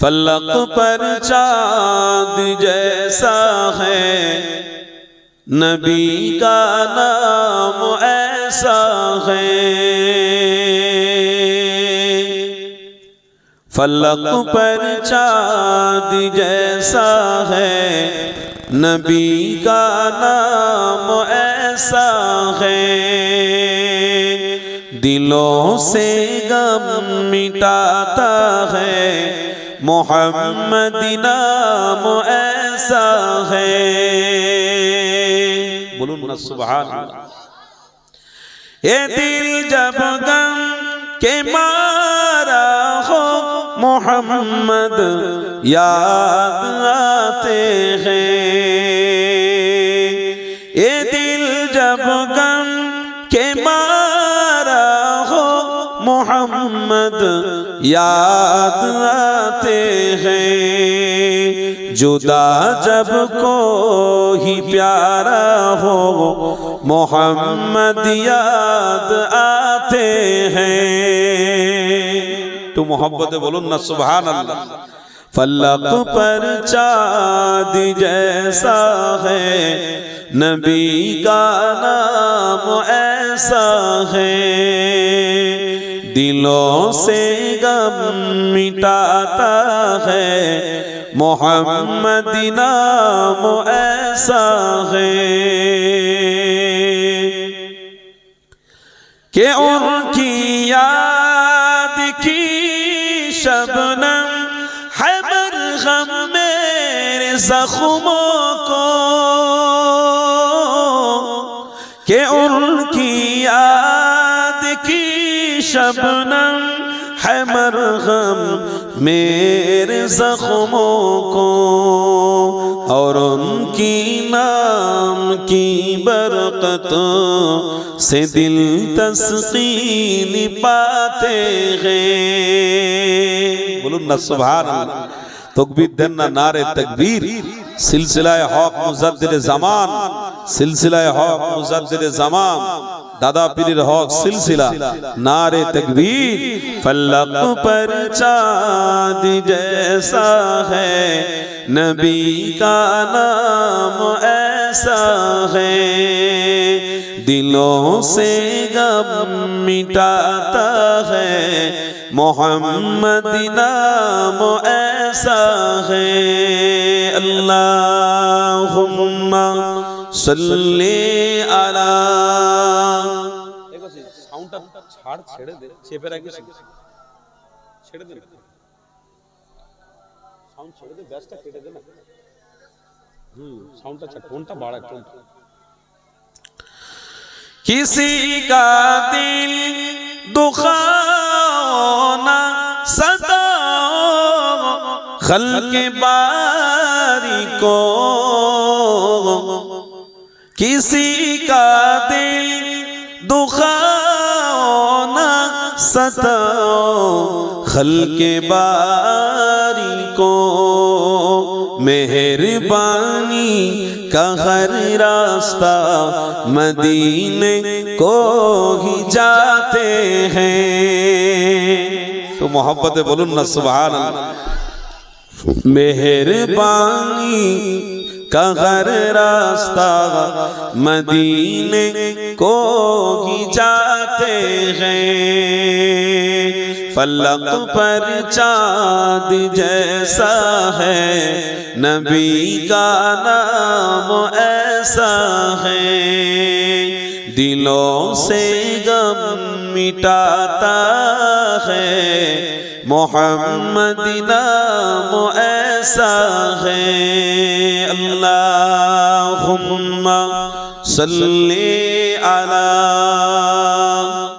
فلق پر چاند جیسا ہے۔ نبی کا نام ایسا ہے۔ فلق پر چاند جیسا ہے۔ نبی کا نام ایسا ہے۔ دلوں سے غم مٹاتا ہے۔ محمد نام ایسا ہے بولو سبحان اللہ یہ دل جب غم کے مارا ہو محمد یاد آتے ہیں یہ دل جب محمد یاد آتے ہیں۔ جدا جب کو ہی پیارا ہو، محمد یاد آتے ہیں۔ تو محبت بولو نا، سبحان اللہ۔ فلق پر چاد جیسا ہے، نبی کا نام ایسا ہے۔ دلوں سے غم مٹاتا ہے محمد نام ایسا ہے کہ ان کی یاد کی شبنم ہے مرغم میرے زخموں کو شبنم ہے مرغم میرے زخموں کو اور ان کی نام کی برکتوں سے دل تسقین پاتے ہیں۔ بولو نا سبحان اللہ۔ تکبیر دینا نعرے تکبیر۔ سلسلہ حق مزدر زمان۔ سلسلہ حق مزدر زمان۔ دادا پیر حق سلسلہ نعرے تکبیر۔ فلق پر چاند جیسا ہے، نبی کا نام ایسا ہے۔ دلوں سے غم مٹاتا ہے، محمد نام ایسا ہے۔ اللہم صلی علی সাউন্ডটা ছাড় ছেড়ে দে চেপে রাখিস ছেড়ে দে সাউন্ড ছেড়ে দে ব্যাসটা কেটে দে না হুম সাউন্ডটা ছাড় টোনটা বাড়া টোনটা کسی کا دل دخانا صدا خلق باری کو کسی کا دل دخانا صدا خلق باری کو مہربانی کا ہر راستہ مدینے کو ہی جاتے ہیں۔ تو محبت بولن نا سبحان اللہ۔ مہربانی کا ہر راستہ مدینے کو ہی جاتے ہیں۔ فلق پر چاند جیسا ہے نبی کا نام ایسا ہے دلوں سے غم مٹاتا ہے محمد نام ایسا ہے اللہم صلی علی